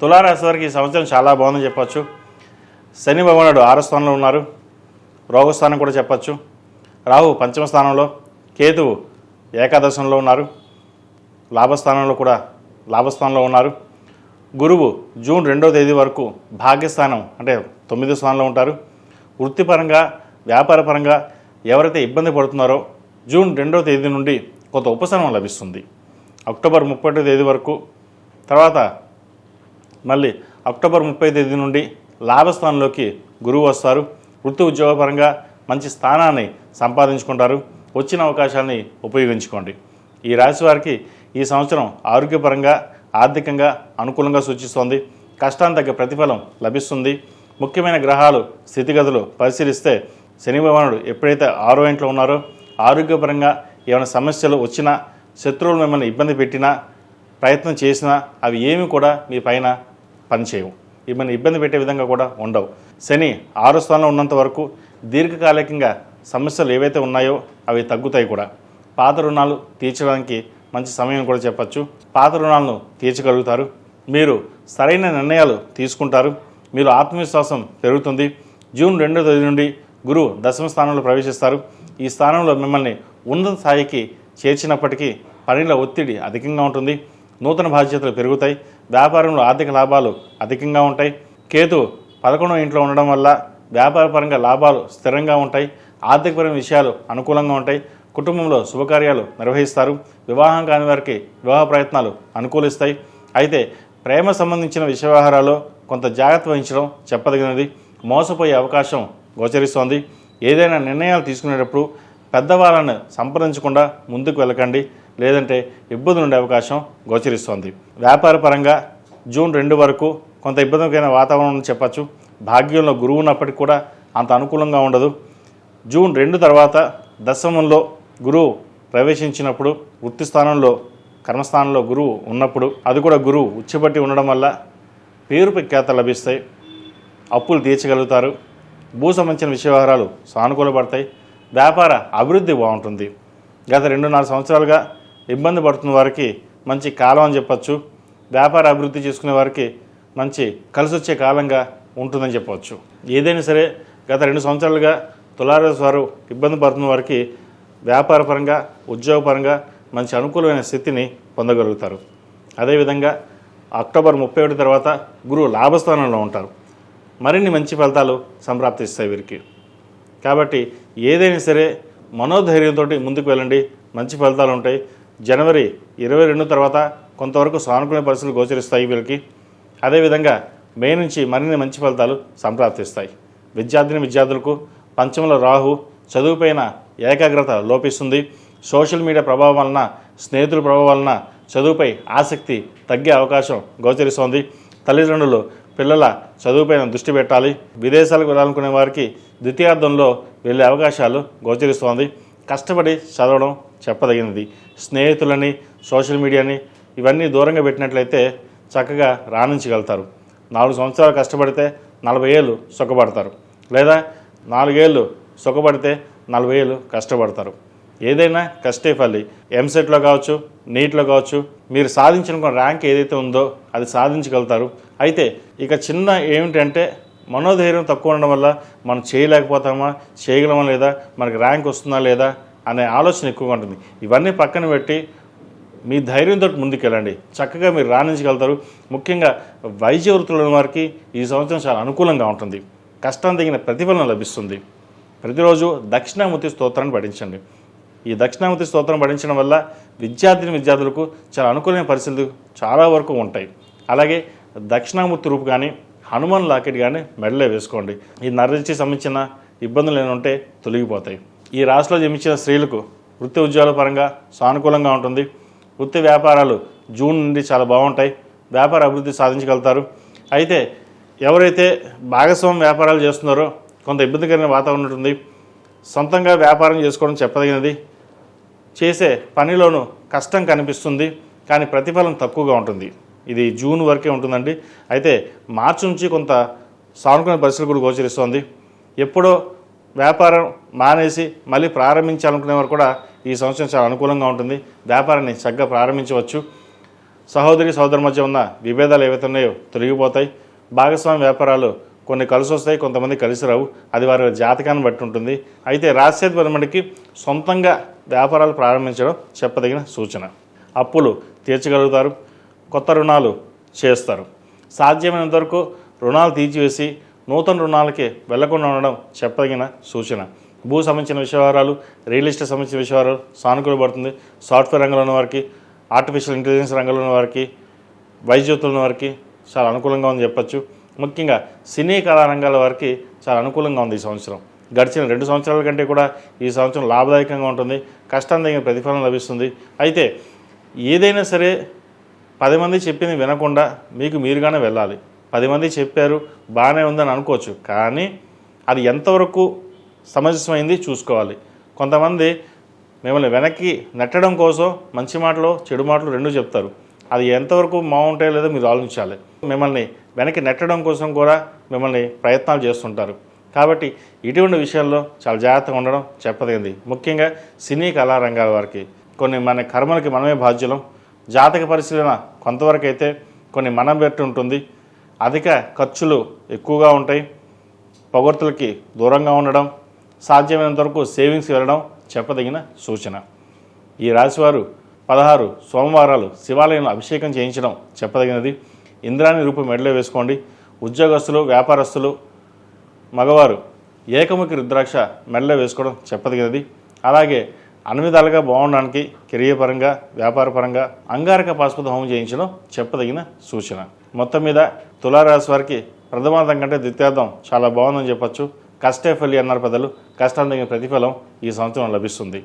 తులారాశి వారికి ఈ సంవత్సరం చాలా బాగుందని చెప్పచ్చు. శని భగవానుడు ఆరో స్థానంలో ఉన్నారు. రోగస్థానం కూడా చెప్పచ్చు. రాహు పంచమ స్థానంలో కేతువు ఏకాదశంలో ఉన్నారు. లాభస్థానంలో కూడా లాభస్థానంలో ఉన్నారు. గురువు జూన్ రెండవ తేదీ వరకు భాగ్యస్థానం అంటే తొమ్మిదో స్థానంలో ఉంటారు. వృత్తిపరంగా వ్యాపారపరంగా ఎవరైతే ఇబ్బంది పడుతున్నారో జూన్ రెండవ తేదీ నుండి కొంత ఉపశమనం లభిస్తుంది. అక్టోబర్ ముప్పై తేదీ వరకు తర్వాత మళ్ళీ అక్టోబర్ ముప్పై తేదీ నుండి లాభస్థానంలోకి గురువు వస్తారు. వృత్తి ఉద్యోగపరంగా మంచి స్థానాన్ని సంపాదించుకుంటారు. వచ్చిన అవకాశాన్ని ఉపయోగించుకోండి. ఈ రాశి వారికి ఈ సంవత్సరం ఆరోగ్యపరంగా ఆర్థికంగా అనుకూలంగా సూచిస్తోంది. కష్టానికి తగ్గ ప్రతిఫలం లభిస్తుంది. ముఖ్యమైన గ్రహాలు స్థితిగతులు పరిశీలిస్తే శని భగవానుడు ఎప్పుడైతే ఆరో ఇంట్లో ఉన్నారో ఆరోగ్యపరంగా ఏమైనా సమస్యలు వచ్చినా శత్రువులు మిమ్మల్ని ఇబ్బంది పెట్టినా ప్రయత్నం చేసినా అవి ఏమి కూడా మీ పైన పనిచేయవు. మిమ్మల్ని ఇబ్బంది పెట్టే విధంగా కూడా ఉండవు. శని ఆరు స్థానంలో ఉన్నంత వరకు దీర్ఘకాలికంగా సమస్యలు ఏవైతే ఉన్నాయో అవి తగ్గుతాయి కూడా. పాత రుణాలు తీర్చడానికి మంచి సమయం కూడా చెప్పచ్చు. పాత రుణాలను తీర్చగలుగుతారు. మీరు సరైన నిర్ణయాలు తీసుకుంటారు. మీరు ఆత్మవిశ్వాసం పెరుగుతుంది. జూన్ రెండో తేదీ నుండి గురువు దశమ స్థానంలో ప్రవేశిస్తారు. ఈ స్థానంలో మిమ్మల్ని ఉన్నత స్థాయికి చేర్చినప్పటికీ పనిలో ఒత్తిడి అధికంగా ఉంటుంది. నూతన బాధ్యతలు పెరుగుతాయి. వ్యాపారంలో ఆర్థిక లాభాలు అధికంగా ఉంటాయి. కేతు పదకొండవ ఇంట్లో ఉండడం వల్ల వ్యాపారపరంగా లాభాలు స్థిరంగా ఉంటాయి. ఆర్థికపరమైన విషయాలు అనుకూలంగా ఉంటాయి. కుటుంబంలో శుభకార్యాలు నిర్వహిస్తారు. వివాహం కాని వారికి వివాహ ప్రయత్నాలు అనుకూలిస్తాయి. అయితే ప్రేమ సంబంధించిన విషయవ్యవహారాల్లో కొంత జాగ్రత్త వహించడం చెప్పదగినది. మోసపోయే అవకాశం గోచరిస్తోంది. ఏదైనా నిర్ణయాలు తీసుకునేటప్పుడు పెద్దవాళ్ళను సంప్రదించకుండా ముందుకు వెళ్ళకండి. లేదంటే ఇబ్బందులు ఉండే అవకాశం గోచరిస్తోంది. వ్యాపార పరంగా జూన్ రెండు వరకు కొంత ఇబ్బందికైన వాతావరణం చెప్పచ్చు. భాగ్యంలో గురువు ఉన్నప్పటికీ కూడా అంత అనుకూలంగా ఉండదు. జూన్ రెండు తర్వాత దశమంలో గురువు ప్రవేశించినప్పుడు వృత్తి స్థానంలో కర్మస్థానంలో గురువు ఉన్నప్పుడు అది కూడా గురువు ఉచ్చబట్టి ఉండడం వల్ల పేరు ప్రఖ్యాత లభిస్తాయి. అప్పులు తీర్చగలుగుతారు. భూ సంబంధించిన విషయ వ్యవహారాలు సానుకూలపడతాయి వ్యాపార అభివృద్ధి బాగుంటుంది. గత రెండున్నర సంవత్సరాలుగా ఇబ్బంది పడుతున్న వారికి మంచి కాలం అని చెప్పచ్చు. వ్యాపార అభివృద్ధి చేసుకునే వారికి మంచి కలిసి వచ్చే కాలంగా ఉంటుందని చెప్పవచ్చు ఏదైనా సరే గత రెండు సంవత్సరాలుగా తులారాశి వారు ఇబ్బంది పడుతున్న వారికి వ్యాపారపరంగా ఉద్యోగపరంగా మంచి అనుకూలమైన స్థితిని పొందగలుగుతారు. అదేవిధంగా అక్టోబర్ ముప్పై ఒకటి తర్వాత గురువు లాభస్థానంలో ఉంటారు. మరిన్ని మంచి ఫలితాలు సంప్రాప్తిస్తాయి వీరికి. కాబట్టి ఏదైనా సరే మనోధైర్యంతో ముందుకు వెళ్ళండి. మంచి ఫలితాలు ఉంటాయి. జనవరి ఇరవై రెండు తర్వాత కొంతవరకు సానుకూల పరిస్థితులు గోచరిస్తాయి వీళ్ళకి. అదేవిధంగా మే నుంచి మరిన్ని మంచి ఫలితాలు సంప్రాప్తిస్తాయి. విద్యార్థిని విద్యార్థులకు పంచముల రాహు చదువుపైన ఏకాగ్రత లోపిస్తుంది. సోషల్ మీడియా ప్రభావం వలన స్నేహితుల ప్రభావం వలన చదువుపై ఆసక్తి తగ్గే అవకాశం గోచరిస్తోంది. తల్లిదండ్రులు పిల్లల చదువుపైన దృష్టి పెట్టాలి. విదేశాలకు వెళ్ళాలనుకునే వారికి ద్వితీయార్థంలో వెళ్ళే అవకాశాలు గోచరిస్తోంది. కష్టపడి చదవడం చెప్పదగినది. స్నేహితులని సోషల్ మీడియాని ఇవన్నీ దూరంగా పెట్టినట్లయితే చక్కగా రాణించగలుగుతారు. నాలుగు సంవత్సరాలు కష్టపడితే నలభై ఏళ్ళు సుఖపడతారు. లేదా నాలుగేళ్ళు సుఖపడితే నలభై ఏళ్ళు కష్టపడతారు. ఏదైనా కష్టే ఫలి. ఎంసెట్లో కావచ్చు నీట్లో కావచ్చు మీరు సాధించిన ర్యాంక్ ఏదైతే ఉందో అది సాధించగలుగుతారు. అయితే ఇక చిన్న ఏమిటంటే మనోధైర్యం తక్కువ ఉండడం వల్ల మనం చేయలేకపోతామా చేయగలమా లేదా మనకి ర్యాంక్ వస్తుందా లేదా అనే ఆలోచన ఎక్కువగా ఉంటుంది. ఇవన్నీ పక్కన పెట్టి మీ ధైర్యంతో ముందుకెళ్ళండి. చక్కగా మీరు రాణించగలుగుతారు. ముఖ్యంగా వైద్య వృత్తులు వారికి ఈ సంవత్సరం చాలా అనుకూలంగా ఉంటుంది. కష్టం తగిన ప్రతిఫలం లభిస్తుంది. ప్రతిరోజు దక్షిణామూర్తి స్తోత్రాన్ని పఠించండి. ఈ దక్షిణామూర్తి స్తోత్రం పఠించడం వల్ల విద్యార్థిని విద్యార్థులకు చాలా అనుకూలమైన పరిస్థితులు చాలా వరకు ఉంటాయి. అలాగే దక్షిణామూర్తి రూపు కానీ హనుమాన్ లాకెట్ కానీ మెడలే వేసుకోండి. ఈ నరదిచ్చి సంబంధించిన ఇబ్బందులు ఏమైనా ఉంటే తొలగిపోతాయి. ఈ రాశిలో జన్మించిన స్త్రీలకు వృత్తి ఉద్యోగాల పరంగా సానుకూలంగా ఉంటుంది. వృత్తి వ్యాపారాలు జూన్ నుండి చాలా బాగుంటాయి. వ్యాపార అభివృద్ధి సాధించగలుగుతారు. అయితే ఎవరైతే భాగస్వామ్య వ్యాపారాలు చేస్తున్నారో కొంత ఇబ్బందికరమైన వాతావరణం ఉంటుంది. సొంతంగా వ్యాపారం చేసుకోవడం చెప్పదగినది. చేసే పనిలోనూ కష్టం కనిపిస్తుంది. కానీ ప్రతిఫలం తక్కువగా ఉంటుంది. ఇది జూన్ వరకే ఉంటుందండి. అయితే మార్చి నుంచి కొంత సానుకూల పరిస్థితులు కూడా గోచరిస్తోంది. ఎప్పుడో వ్యాపారం మానేసి మళ్ళీ ప్రారంభించాలనుకునే వారు కూడా ఈ సంవత్సరం చాలా అనుకూలంగా ఉంటుంది. వ్యాపారాన్ని చక్కగా ప్రారంభించవచ్చు. సహోదరి సహోదరు మధ్య ఉన్న విభేదాలు ఏవైతే ఉన్నాయో తొలగిపోతాయి. భాగస్వామి వ్యాపారాలు కొన్ని కలిసి వస్తాయి కొంతమంది కలిసి రావు. అది వారి జాతకాన్ని బట్టి ఉంటుంది. అయితే రాజశేఖర పరమడికి సొంతంగా వ్యాపారాలు ప్రారంభించడం చెప్పదగిన సూచన. అప్పులు తీర్చగలుగుతారు కొత్త రుణాలు చేస్తారు. సాధ్యమైనంత వరకు రుణాలు తీర్చివేసి నూతన రుణాలకి వెళ్ళకుండా ఉండడం చెప్పదగిన సూచన. భూ సంబంధించిన విషయవారాలు రియల్ ఎస్టేట్ సంబంధించిన విషయాలు సానుకూల పడుతుంది. సాఫ్ట్వేర్ రంగంలో ఉన్న వారికి ఆర్టిఫిషియల్ ఇంటెలిజెన్స్ రంగంలో ఉన్న వారికి వైద్యుతులు ఉన్న వారికి చాలా అనుకూలంగా ఉంది చెప్పచ్చు. ముఖ్యంగా సినీ కళా రంగాల వారికి చాలా అనుకూలంగా ఉంది ఈ సంవత్సరం. గడిచిన రెండు సంవత్సరాల కంటే కూడా ఈ సంవత్సరం లాభదాయకంగా ఉంటుంది. కష్టం తగిన ప్రతిఫలం లభిస్తుంది. అయితే ఏదైనా సరే పది మంది చెప్పింది వినకుండా మీకు మీరుగానే వెళ్ళాలి. పది మంది చెప్పారు బాగానే ఉందని అనుకోవచ్చు. కానీ అది ఎంతవరకు సమంజసమైంది చూసుకోవాలి. కొంతమంది మిమ్మల్ని వెనక్కి నెట్టడం కోసం మంచి మాటలు చెడు మాటలు రెండు చెప్తారు. అది ఎంతవరకు బాగుంటాయో లేదో మీరు ఆలోచించాలి. మిమ్మల్ని వెనక్కి నెట్టడం కోసం కూడా మిమ్మల్ని ప్రయత్నాలు చేస్తుంటారు. కాబట్టి ఇటువంటి విషయాల్లో చాలా జాగ్రత్తగా ఉండడం చెప్పదగింది. ముఖ్యంగా సినీ కళారంగాల వారికి. కొన్ని మన కర్మలకి మనమే బాధ్యులం. జాతక పరిశీలన కొంతవరకు అయితే కొన్ని మనం పెట్టి ఉంటుంది అధిక ఖర్చులు ఎక్కువగా ఉంటాయి. పొగడ్తలకి దూరంగా ఉండడం సాధ్యమైనంత వరకు సేవింగ్స్ వెళ్ళడం చెప్పదగిన సూచన. ఈ రాశివారు పదహారు సోమవారాలు శివాలయంలో అభిషేకం చేయించడం చెప్పదగినది. ఇంద్రాణి రూపు మెడలో వేసుకోండి. ఉద్యోగస్తులు వ్యాపారస్తులు మగవారు ఏకముఖి రుద్రాక్ష మెడలో వేసుకోవడం చెప్పదగినది. అలాగే అన్ని విధాలుగా బాగుండడానికి కెరియర్ పరంగా వ్యాపార పరంగా అంగారక పాశుపత హోమం చేయించడం చెప్పదగిన సూచన. మొత్తం మీద తులారాశి వారికి ప్రథమార్థం కంటే ద్వితీయార్థం చాలా బాగుందని చెప్పొచ్చు. కష్టే ఫలి అన్నారు పెద్దలు. కష్టం తగిన ప్రతిఫలం ఈ సంవత్సరం లభిస్తుంది.